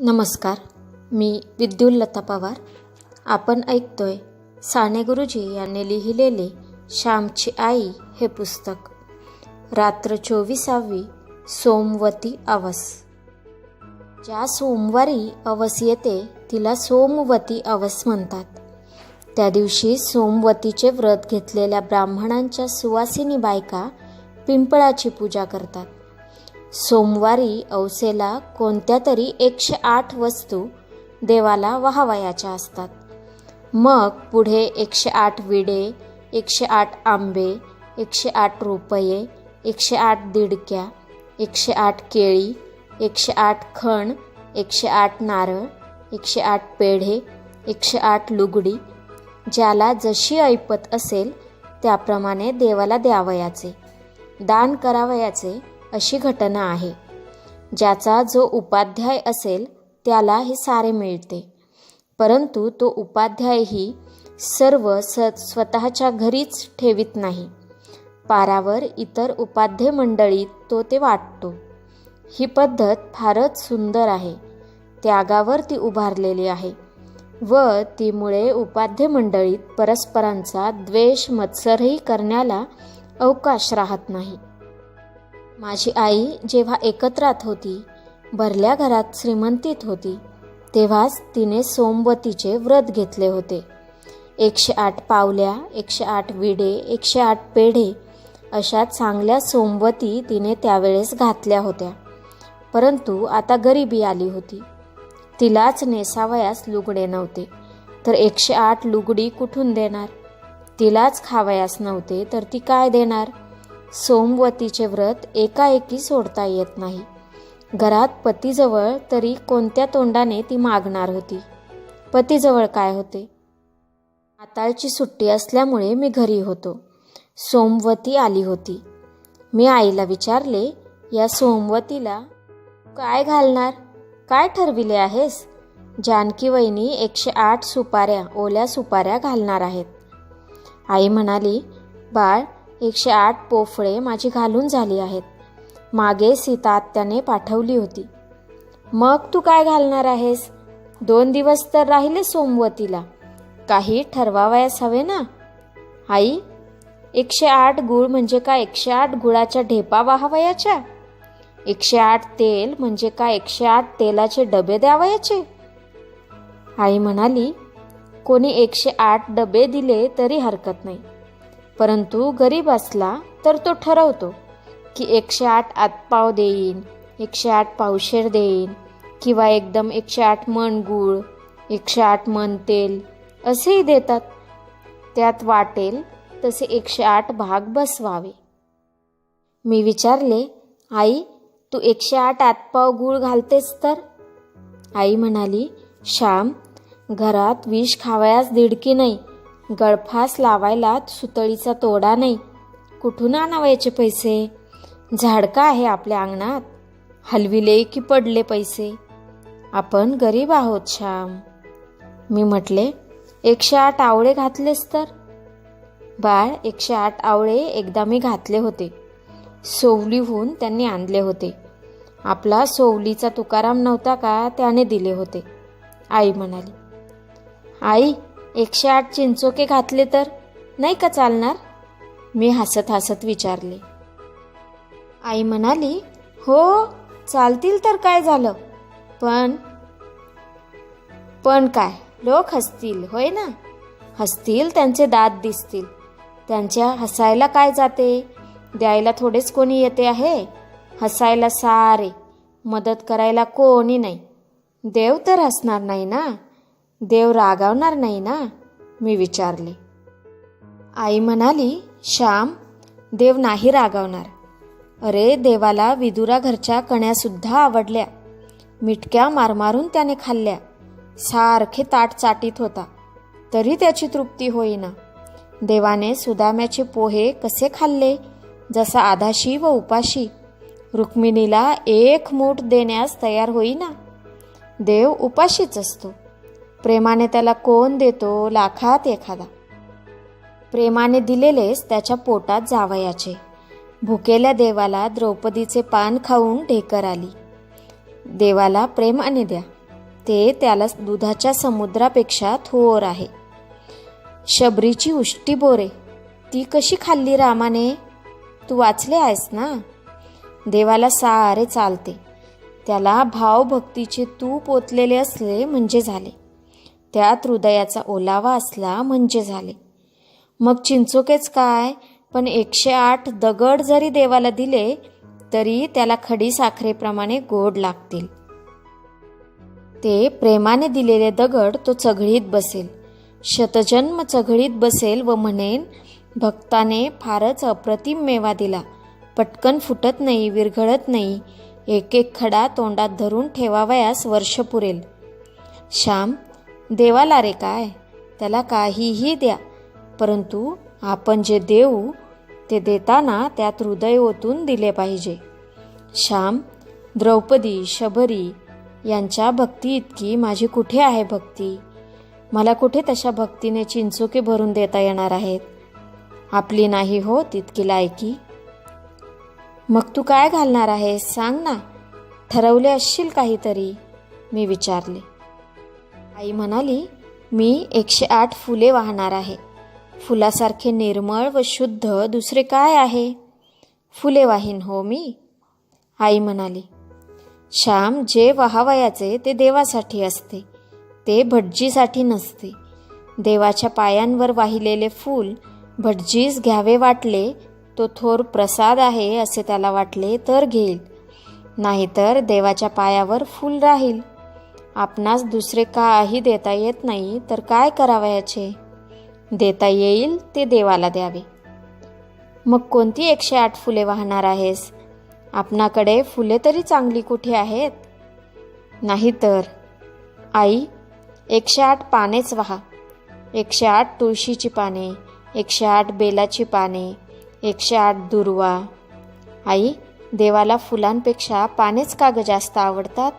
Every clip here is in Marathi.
नमस्कार मी विद्युल्लता पवार. आपण ऐकतोय साने गुरुजी यांनी लिहिलेले श्यामची आई हे पुस्तक. रात्र चोवीसावी सोमवती अवस. ज्या सोमवारी अवस येते तिला सोमवती अवस म्हणतात. त्या दिवशी सोमवतीचे व्रत घेतलेल्या ब्राह्मणांच्या सुवासिनी बायका पिंपळाची पूजा करतात. सोमवारी अवसेला कोणत्या तरी एकशे आठ वस्तू देवाला वाहवायाच्या असतात मग पुढे एकशे आठ विडे एकशे आठ आंबे एकशे आठ रुपये एकशे आठ दिडक्या एकशे आठ केळी एकशे आठ खण एकशे आठ नारळ एकशे आठ पेढे एकशे आठ लुगडी ज्याला जशी ऐपत असेल त्याप्रमाणे देवाला द्यावयाचे दान करावयाचे अशी घटना आहे. ज्याचा जो उपाध्याय असेल त्याला हे सारे मिळते. परंतु तो उपाध्यायही सर्व स स्वतःच्या घरीच ठेवीत नाही. पारावर इतर उपाध्याय मंडळीत तो ते वाटतो. ही पद्धत फारच सुंदर आहे. त्यागावर ती उभारलेली आहे व तीमुळे उपाध्याय मंडळीत परस्परांचा द्वेष मत्सरही करण्याला अवकाश राहत नाही. माझी आई जेव्हा एकत्रात होती भरल्या घरात श्रीमंतीत होती तेव्हाच तिने सोमवतीचे व्रत घेतले होते. एकशे आठ पावल्या एकशे आठ विडे एकशे आठ पेढे अशा चांगल्या सोमवती तिने त्यावेळेस घातल्या होत्या. परंतु आता गरिबी आली होती. तिलाच नेसावयास लुगडे नव्हते. तर एकशे आठ लुगडी कुठून देणार? तिलाच खावयास नव्हते तर ती काय देणार? सोमवतीचे व्रत एकाएकी सोडता येत नाही. घरात पतीजवळ तरी कोणत्या तोंडाने ती मागणार होती? पतीजवळ काय होते? नाताळची सुट्टी असल्यामुळे मी घरी होतो. सोमवती आली होती. मी आईला विचारले या सोमवतीला काय घालणार? काय ठरविले आहेस जानकी वहिनी एकशे आठ सुपाऱ्या ओल्या सुपाऱ्या घालणार आहेत. आई म्हणाली बाळ एकशे आठ पोफळे माझी घालून झाली आहेत. मागे सीता आत्याने पाठवली होती. मग तू काय घालणार आहेस? दोन दिवस तर राहिले सोमवतीला. काही ठरवावयास हवे ना? आई एकशे आठ गुळ म्हणजे का एकशे आठ गुळाच्या ढेपा वाहावयाच्या? एकशे आठ तेल म्हणजे का एकशे आठ तेलाचे डबे द्यावयाचे? आई म्हणाली कोणी एकशे आठ डबे दिले तरी हरकत नाही. परंतु गरीब असला तर तो ठरवतो की एकशे आठ आतपाव देईन एकशे आठ पावशेर देईन किंवा एकदम एकशे आठ मन गूळ एकशे आठ मन तेल असेही देतात. त्यात वाटेल तसे एकशे आठ भाग बसवावे. मी विचारले आई तू एकशे आठ आतपाव गूळ घालतेस तर? आई म्हणाली श्याम घरात विष खावयास दिडकी नाही गळफास लावायला सुतळीचा तोडा नाही. कुठून आणावायचे पैसे? झाडका आहे आपल्या अंगणात. हलविले की पडले पैसे. आपण गरीब आहोत श्याम. मी म्हटले एकशे आठ आवळे घातलेस तर? बाळ एकशे आठ आवळे एकदा मी घातले होते. सोवलीहून त्यांनी आणले होते. आपला सोवलीचा तुकाराम नव्हता का त्याने दिले होते. आई म्हणाली आई एकशे आठ चिंचोके घातले तर? नाही का चालणार? मी हसत हसत विचारले. आई म्हणाली हो चालतील तर काय झालं? पण पण काय? लोक हसतील होय ना? हसतील त्यांचे दात दिसतील. त्यांच्या हसायला काय जाते? द्यायला थोडेच कोणी येते आहे? हसायला सारे. मदत करायला कोणी नाही. देव तर हसणार नाही ना? देव रागावणार नाही ना? मी विचारले. आई म्हणाली श्याम देव नाही रागावणार. अरे देवाला विदुरा घरच्या कण्यासुद्धा आवडल्या. मिटक्या मारमारून त्याने खाल्ल्या. सारखे ताट चाटीत होता. तरी त्याची तृप्ती होईना. देवाने सुदाम्याचे पोहे कसे खाल्ले? जसा आधाशी व उपाशी. रुक्मिणीला एक मूठ देण्यास तयार होईना. देव उपाशीच असतो. प्रेमाने त्याला कोण देतो लाखात एखादा? प्रेमाने दिलेलेच त्याच्या पोटात जावयाचे. भुकेल्या देवाला द्रौपदीचे पान खाऊन ढेकर आली. देवाला प्रेमाने द्या. ते त्याला दुधाच्या समुद्रापेक्षा थोर आहे. शबरीची उष्टी बोरे. ती कशी खाल्ली रामाने? तू वाचले आहेस ना? देवाला सारे चालते. त्याला भावभक्तीचे तूप ओतलेले असले म्हणजे झाले. त्यात हृदयाचा ओलावा असला म्हणजे झाले. मग चिंचोकेच काय? पण एकशे आठ दगड जरी देवाला दिले तरी त्याला खडी साखरेप्रमाणे गोड लागतील. ते प्रेमाने दिलेले दगड तो चघळीत बसेल. शतजन्म चघळीत बसेल व म्हणेन भक्ताने फारच अप्रतिम मेवा दिला. पटकन फुटत नाही विरघळत नाही. एक एक खडा तोंडात धरून ठेवावयास वर्ष पुरेल. श्याम देवाला रे काय? त्याला काहीही द्या. परंतु आपण जे देऊ ते देताना त्यात हृदय ओतून दिले पाहिजे. श्याम द्रौपदी शबरी यांच्या भक्ती इतकी माझी कुठे आहे भक्ती? मला कुठे तशा भक्तीने चिंचोके भरून देता येणार आहेत? आपली नाही हो तितकी लायकी. मग तू काय घालणार आहेस? सांग ना. ठरवले असशील काहीतरी मी विचारले. आई म्हणाली मी एकशे आठ फुले वाहणार आहे. फुलासारखे निर्मळ व शुद्ध दुसरे काय आहे? फुले वाहीन हो मी. आई म्हणाली श्याम जे वाहावयाचे ते देवासाठी असते. ते भटजीसाठी नसते. देवाच्या पायांवर वाहिलेले फूल भटजीस घ्यावे वाटले तो थोर प्रसाद आहे असे त्याला वाटले तर घेईल. नाहीतर देवाच्या पायावर फूल राहील. आपणास दुसरे काही देता येत नाही तर काय करावयाचे देता येईल ते देवाला द्यावे. मग कोणती एकशे आठ फुले वाहणार आहेस? आपणाकडे फुले तरी चांगली कुठे आहेत? नाही तर आई एकशे आठ पानेच वाहा. एकशे आठ तुळशीची पाने एकशे आठ बेलाची पाने एकशे आठ दुर्वा. आई देवाला फुलांपेक्षा पानेच का ग जास्त आवडतात?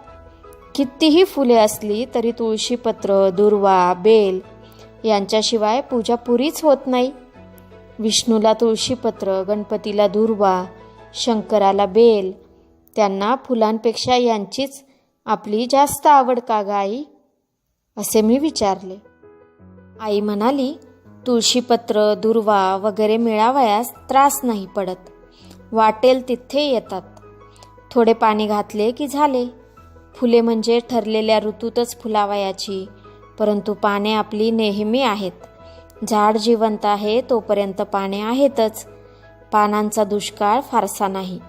कितीही फुले असली तरी तुळशीपत्र दुर्वा बेल यांच्याशिवाय पूजा पुरीच होत नाही. विष्णूला तुळशीपत्र गणपतीला दुर्वा शंकराला बेल त्यांना फुलांपेक्षा यांचीच आपली जास्त आवड का ग आई? असे मी विचारले. आई म्हणाली तुळशीपत्र दुर्वा वगैरे मिळावयास त्रास नाही पडत. वाटेल तिथे येतात. थोडे पाणी घातले की झाले. फुले म्हणजे ठरलेल्या ऋतूतच फुलावयाची परंतु पाने आपली नेहमी आहेत. झाड जिवंत आहे तोपर्यंत पाने आहेतच. पानांचा दुष्काळ फारसा नाही.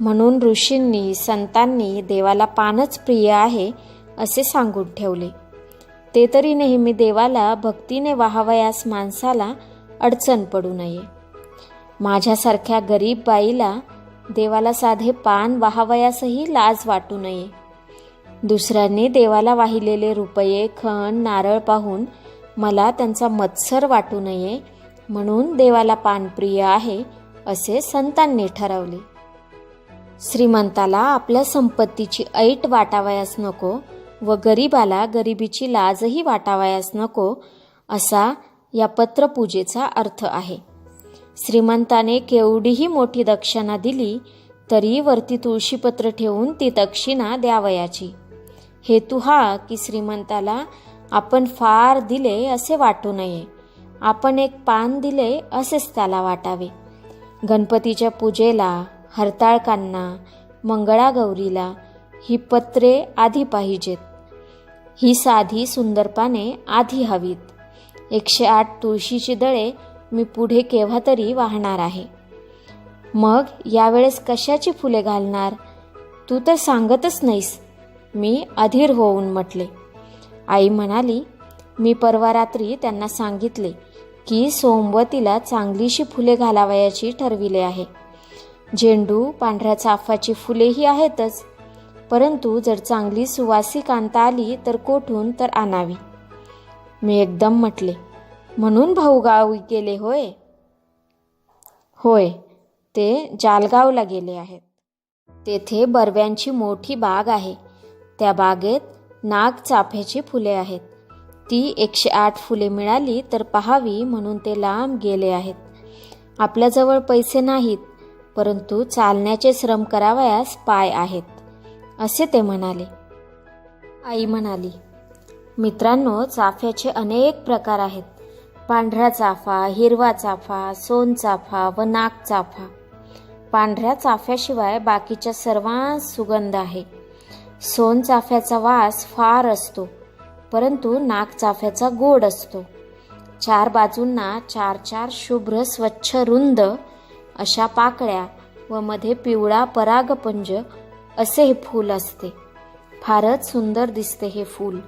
म्हणून ऋषींनी संतांनी देवाला पानच प्रिय आहे असे सांगून ठेवले. ते तरी नेहमी देवाला भक्तीने वाहावयास माणसाला अडचण पडू नये. माझ्यासारख्या गरीब बाईला देवाला साधे पान वाहावयासही लाज वाटू नये. दुसऱ्यांनी देवाला वाहिलेले रुपये खण नारळ पाहून मला त्यांचा मत्सर वाटू नये म्हणून देवाला पानप्रिय आहे असे संतांनी ठरवले. श्रीमंताला आपल्या संपत्तीची ऐट वाटावयास नको व गरिबाला गरिबीची लाजही वाटावयास नको असा या पत्रपूजेचा अर्थ आहे. श्रीमंताने केवढीही मोठी दक्षिणा दिली तरी वरती तुळशीपत्र ठेवून ती दक्षिणा द्यावयाची. हेतू हा की श्रीमंताला आपण फार दिले असे वाटू नये. आपण एक पान दिले असेच त्याला वाटावे. गणपतीच्या पूजेला हरताळकांना मंगळागौरीला ही पत्रे आधी पाहिजेत. ही साधी सुंदर पाने आधी हवीत. एकशे आठ तुळशीची दळे मी पुढे केव्हा तरी वाहणार आहे. मग यावेळेस कशाची फुले घालणार? तू तर सांगतच नाहीस. मी अधीर होऊन म्हटले. आई म्हणाली मी परवा रात्री त्यांना सांगितले की सोमवतीला चांगलीशी फुले घालावयाची ठरविले आहे. झेंडू पांढऱ्या चाफाची फुलेही आहेतच. परंतु जर चांगली सुवासी कांता आली तर कोठून तर आणावी. मी एकदम म्हटले म्हणून भाऊ गावी गेले होय? होय ते जालगावला गेले आहेत. तेथे बरव्यांची मोठी बाग आहे. त्या बागेत नाग चाफ्याची फुले आहेत. ती एकशे आठ फुले मिळाली तर पहावी म्हणून ते लांब गेले आहेत. आपल्याजवळ पैसे नाहीत परंतु चालण्याचे श्रम करावयास पाय आहेत असे ते म्हणाले. आई म्हणाली मित्रांनो चाफ्याचे अनेक प्रकार आहेत. पांढरा चाफा हिरवा चाफा सोनचाफा व नागचाफा पांढऱ्या चाफ्याशिवाय बाकीच्या सर्वांस सुगंध आहे. सोनचाफ्याचा वास फार असतो परंतु नागचाफ्याचा गोड असतो. चार बाजूंना चार चार शुभ्र स्वच्छ रुंद अशा पाकळ्या व मध्ये पिवळा परागपंज असे हे फूल असते. फारच सुंदर दिसते हे फूल.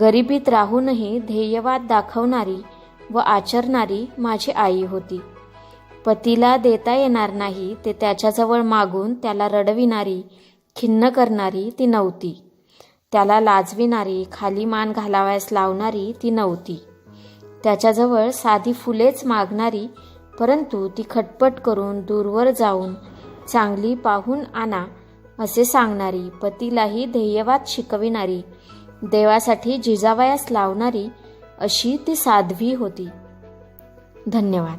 गरिबीत राहूनही ध्येयवाद दाखवणारी व आचरणारी माझी आई होती. पतीला देता येणार नाही ते त्याच्याजवळ मागून त्याला रडविणारी खिन्न करणारी ती नव्हती. त्याला लाजविणारी खाली मान घालावयास लावणारी ती नव्हती. त्याच्याजवळ साधी फुलेच मागणारी परंतु ती खटपट करून दूरवर जाऊन चांगली पाहून आणा असे सांगणारी पतीलाही ध्येयवाद शिकविणारी देवासाठी जिजावयास लावणारी अशी ती साध्वी होती. धन्यवाद.